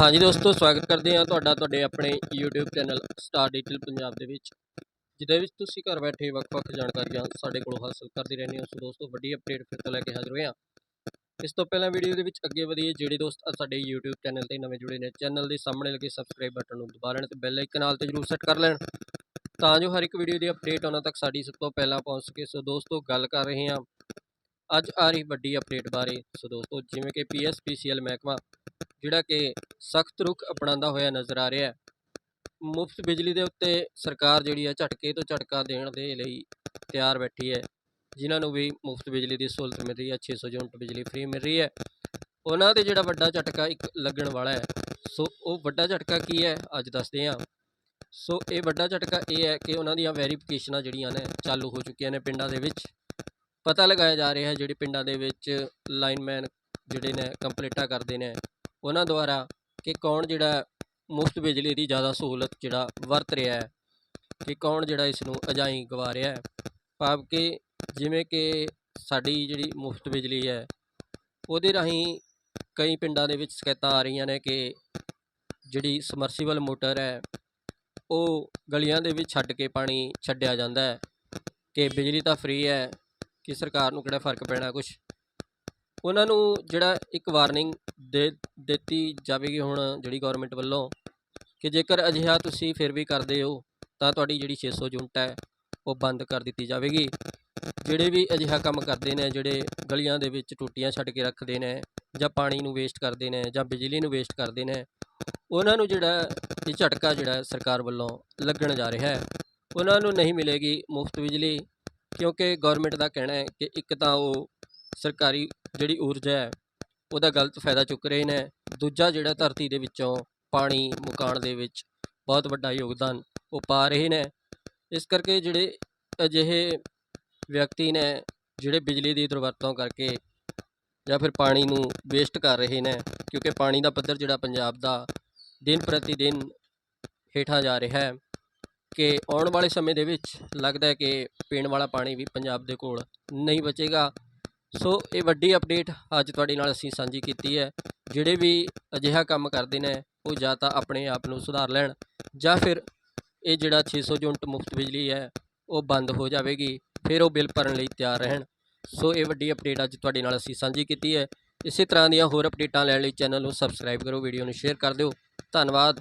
ਹਾਂਜੀ ਦੋਸਤੋ, ਸਵਾਗਤ ਕਰਦੇ ਹਾਂ ਤੁਹਾਡਾ, ਤੁਹਾਡੇ ਆਪਣੇ YouTube channel star digital Punjab ਦੇ ਵਿੱਚ, ਜਿਹਦੇ ਵਿੱਚ ਤੁਸੀਂ ਘਰ ਬੈਠੇ ਵੱਖ-ਵੱਖ ਜਾਣਕਾਰੀਆਂ ਸਾਡੇ ਕੋਲੋਂ ਹਾਸਲ ਕਰਦੇ ਰਹਿੰਦੇ ਹੋ। ਸੋ ਦੋਸਤੋ, ਵੱਡੀ ਅਪਡੇਟ ਫਿਰ ਤੋਂ ਲੈ ਕੇ ਹਾਜ਼ਰ ਹੋਏ ਹਾਂ। ਇਸ ਤੋਂ ਪਹਿਲਾਂ ਵੀਡੀਓ ਦੇ ਵਿੱਚ ਅੱਗੇ ਵਧੀਏ ਜਿਹੜੇ ਦੋਸਤ ਸਾਡੇ YouTube ਚੈਨਲ ਤੇ ਨਵੇਂ ਜੁੜੇ ਨੇ, ਚੈਨਲ ਦੇ ਸਾਹਮਣੇ ਲੱਗੇ ਸਬਸਕ੍ਰਾਈਬ ਬਟਨ ਨੂੰ ਦਬਾ ਲੈਣ ਤੇ ਬੈਲ ਆਈਕਨ ਨਾਲ ਤੇ ਜਰੂਰ ਸੈੱਟ ਕਰ ਲੈਣ, ਤਾਂ ਜੋ ਹਰ ਇੱਕ ਵੀਡੀਓ ਦੀ ਅਪਡੇਟ ਉਹਨਾਂ ਤੱਕ ਸਾਡੀ ਸਭ ਤੋਂ ਪਹਿਲਾਂ ਪਹੁੰਚ ਸਕੇ। ਸੋ ਦੋਸਤੋ, ਗੱਲ ਕਰ ਰਹੇ ਹਾਂ, ਅੱਜ ਆ ਰਹੀ ਵੱਡੀ ਅਪਡੇਟ ਬਾਰੇ। ਸੋ ਦੋਸਤੋ, ਜਿਵੇਂ ਕਿ ਪੀਐਸਪੀਸੀਐਲ ਮਹਿਕਮਾ ਜਿਹੜਾ ਕਿ ਸਖਤ ਰੁਖ ਅਪਣਾਉਂਦਾ ਹੋਇਆ ਨਜ਼ਰ ਆ ਰਿਹਾ ਹੈ। ਮੁਫਤ ਬਿਜਲੀ ਦੇ ਉੱਤੇ ਸਰਕਾਰ ਜਿਹੜੀ ਹੈ ਝਟਕੇ ਤੋਂ ਝਟਕਾ ਦੇਣ ਦੇ ਲਈ ਤਿਆਰ ਬੈਠੀ ਹੈ। ਜਿਨ੍ਹਾਂ ਨੂੰ ਵੀ ਮੁਫਤ ਬਿਜਲੀ ਦੀ ਸਹੂਲਤ ਮਿਲ ਰਹੀ ਹੈ 600 ਯੂਨਿਟ ਬਿਜਲੀ ਫ੍ਰੀ ਮਿਲ ਰਹੀ ਹੈ। ਉਹਨਾਂ ਤੇ ਜਿਹੜਾ ਵੱਡਾ ਝਟਕਾ ਇੱਕ ਲੱਗਣ ਵਾਲਾ ਹੈ, ਸੋ ਉਹ ਵੱਡਾ ਝਟਕਾ ਕੀ ਹੈ, ਅੱਜ ਦੱਸਦੇ ਹਾਂ। ਸੋ ਇਹ ਵੱਡਾ ਝਟਕਾ ਇਹ ਹੈ ਕਿ ਉਹਨਾਂ ਦੀਆਂ ਵੈਰੀਫਿਕੇਸ਼ਨਾਂ ਜਿਹੜੀਆਂ ਨੇ ਚਾਲੂ ਹੋ ਚੁੱਕੀਆਂ ਨੇ ਪਿੰਡਾਂ ਦੇ ਵਿੱਚ। ਪਤਾ ਲਗਾਇਆ ਜਾ ਰਿਹਾ ਹੈ, ਜਿਹੜੇ ਪਿੰਡਾਂ ਦੇ ਵਿੱਚ ਲਾਈਨਮੈਨ ਜਿਹੜੇ ਨੇ ਕੰਪਲੀਟਾਂ ਕਰਦੇ ਨੇ ਉਹਨਾਂ ਦੁਆਰਾ ਕਿ ਕੌਣ ਜਿਹੜਾ ਮੁਫਤ ਬਿਜਲੀ ਦੀ ਜ਼ਿਆਦਾ ਸਹੂਲਤ ਜਿਹੜਾ ਵਰਤ ਰਿਹਾ ਹੈ, ਕਿ ਕੌਣ ਜਿਹੜਾ ਇਸ ਨੂੰ ਅਜਾਈ ਗਵਾ ਰਿਹਾ ਹੈ। ਭਾਵ ਕਿ ਜਿਵੇਂ ਕਿ ਸਾਡੀ ਜਿਹੜੀ ਮੁਫਤ ਬਿਜਲੀ ਹੈ, ਉਹਦੇ ਰਾਹੀਂ ਕਈ ਪਿੰਡਾਂ ਦੇ ਵਿੱਚ ਸ਼ਿਕਾਇਤਾਂ ਆ ਰਹੀਆਂ ਨੇ ਕਿ ਜਿਹੜੀ ਸਮਰਸੀਬਲ ਮੋਟਰ ਹੈ, ਉਹ ਗਲੀਆਂ ਦੇ ਵਿੱਚ ਛੱਡ ਕੇ ਪਾਣੀ ਛੱਡਿਆ ਜਾਂਦਾ ਹੈ, ਕਿ ਬਿਜਲੀ ਤਾਂ ਫ੍ਰੀ ਹੈ, ਕਿ ਸਰਕਾਰ ਨੂੰ ਕਿਹੜਾ ਫ਼ਰਕ ਪੈਣਾ ਕੁਝ ਉਹਨਾਂ ਨੂੰ ਜਿਹੜਾ ਇੱਕ ਵਾਰਨਿੰਗ ਦੇ ਦਿੱਤੀ ਜਾਵੇਗੀ ਹੁਣ ਜਿਹੜੀ ਗਵਰਨਮੈਂਟ ਵੱਲੋਂ ਕਿ ਜੇਕਰ ਅਜਿਹਾ ਤੁਸੀਂ ਫਿਰ ਵੀ ਕਰਦੇ ਹੋ, ਤਾਂ ਤੁਹਾਡੀ ਜਿਹੜੀ 600 ਯੂਨਿਟ ਹੈ, ਉਹ ਬੰਦ ਕਰ ਦਿੱਤੀ ਜਾਵੇਗੀ। ਜਿਹੜੇ ਵੀ ਅਜਿਹਾ ਕੰਮ ਕਰਦੇ ਨੇ, ਜਿਹੜੇ ਗਲੀਆਂ ਦੇ ਵਿੱਚ ਟੂਟੀਆਂ ਛੱਡ ਕੇ ਰੱਖਦੇ ਨੇ ਜਾਂ ਪਾਣੀ ਨੂੰ ਵੇਸਟ ਕਰਦੇ ਨੇ ਜਾਂ ਬਿਜਲੀ ਨੂੰ ਵੇਸਟ ਕਰਦੇ ਨੇ, ਉਹਨਾਂ ਨੂੰ ਜਿਹੜਾ ਇਹ ਝਟਕਾ ਜਿਹੜਾ ਸਰਕਾਰ ਵੱਲੋਂ ਲੱਗਣ ਜਾ ਰਿਹਾ ਹੈ, ਉਹਨਾਂ ਨੂੰ ਨਹੀਂ ਮਿਲੇਗੀ ਮੁਫਤ ਬਿਜਲੀ ਕਿਉਂਕਿ ਗਵਰਨਮੈਂਟ ਦਾ ਕਹਿਣਾ ਹੈ ਕਿ ਇੱਕ ਤਾਂ ਉਹ ਸਰਕਾਰੀ ਜਿਹੜੀ ਊਰਜਾ ਹੈ, ਉਹਦਾ ਗਲਤ ਫਾਇਦਾ ਚੁੱਕ ਰਹੇ ਨੇ। ਦੂਜਾ ਜਿਹੜਾ ਧਰਤੀ ਦੇ ਵਿੱਚੋਂ ਪਾਣੀ ਮੁਕਾਉਣ ਦੇ ਵਿੱਚ ਬਹੁਤ ਵੱਡਾ ਯੋਗਦਾਨ ਉਹ ਪਾ ਰਹੇ ਨੇ। ਇਸ ਕਰਕੇ ਜਿਹੜੇ ਅਜਿਹੇ ਵਿਅਕਤੀ ਨੇ, ਜਿਹੜੇ ਬਿਜਲੀ ਦੀ ਦੁਰਵਰਤੋਂ ਕਰਕੇ ਜਾਂ ਫਿਰ ਪਾਣੀ ਨੂੰ ਵੇਸਟ ਕਰ ਰਹੇ ਨੇ, ਕਿਉਂਕਿ ਪਾਣੀ ਦਾ ਪੱਧਰ ਜਿਹੜਾ ਪੰਜਾਬ ਦਾ ਦਿਨ ਪ੍ਰਤੀ ਦਿਨ ਹੇਠਾਂ ਜਾ ਰਿਹਾ ਹੈ, ਕਿ ਆਉਣ ਵਾਲੇ ਸਮੇਂ ਦੇ ਵਿੱਚ ਲੱਗਦਾ ਹੈ ਕਿ ਪੀਣ ਵਾਲਾ ਪਾਣੀ ਵੀ ਪੰਜਾਬ ਦੇ ਕੋਲ ਨਹੀਂ ਬਚੇਗਾ। ਸੋ ਇਹ ਵੱਡੀ ਅਪਡੇਟ ਅੱਜ ਤੁਹਾਡੇ ਨਾਲ ਅਸੀਂ ਸਾਂਝੀ ਕੀਤੀ ਹੈ। ਜਿਹੜੇ ਵੀ ਅਜਿਹਾ ਕੰਮ ਕਰਦੇ ਨੇ, ਉਹ ਜਾਂ ਤਾਂ ਆਪਣੇ ਆਪ ਨੂੰ ਸੁਧਾਰ ਲੈਣ ਜਾਂ ਫਿਰ ਇਹ ਜਿਹੜਾ 600 ਯੂਨਿਟ ਮੁਫਤ ਬਿਜਲੀ ਹੈ, ਉਹ ਬੰਦ ਹੋ ਜਾਵੇਗੀ, ਫਿਰ ਉਹ ਬਿੱਲ ਭਰਨ ਲਈ ਤਿਆਰ ਰਹਿਣ। ਸੋ ਇਹ ਵੱਡੀ ਅਪਡੇਟ ਅੱਜ ਤੁਹਾਡੇ ਨਾਲ ਅਸੀਂ ਸਾਂਝੀ ਕੀਤੀ ਹੈ। ਇਸੇ ਤਰ੍ਹਾਂ ਦੀਆਂ ਹੋਰ ਅਪਡੇਟਾਂ ਲੈਣ ਲਈ ਚੈਨਲ ਨੂੰ ਸਬਸਕ੍ਰਾਈਬ ਕਰੋ ਵੀਡੀਓ ਨੂੰ ਸ਼ੇਅਰ ਕਰ ਦਿਓ। ਧੰਨਵਾਦ।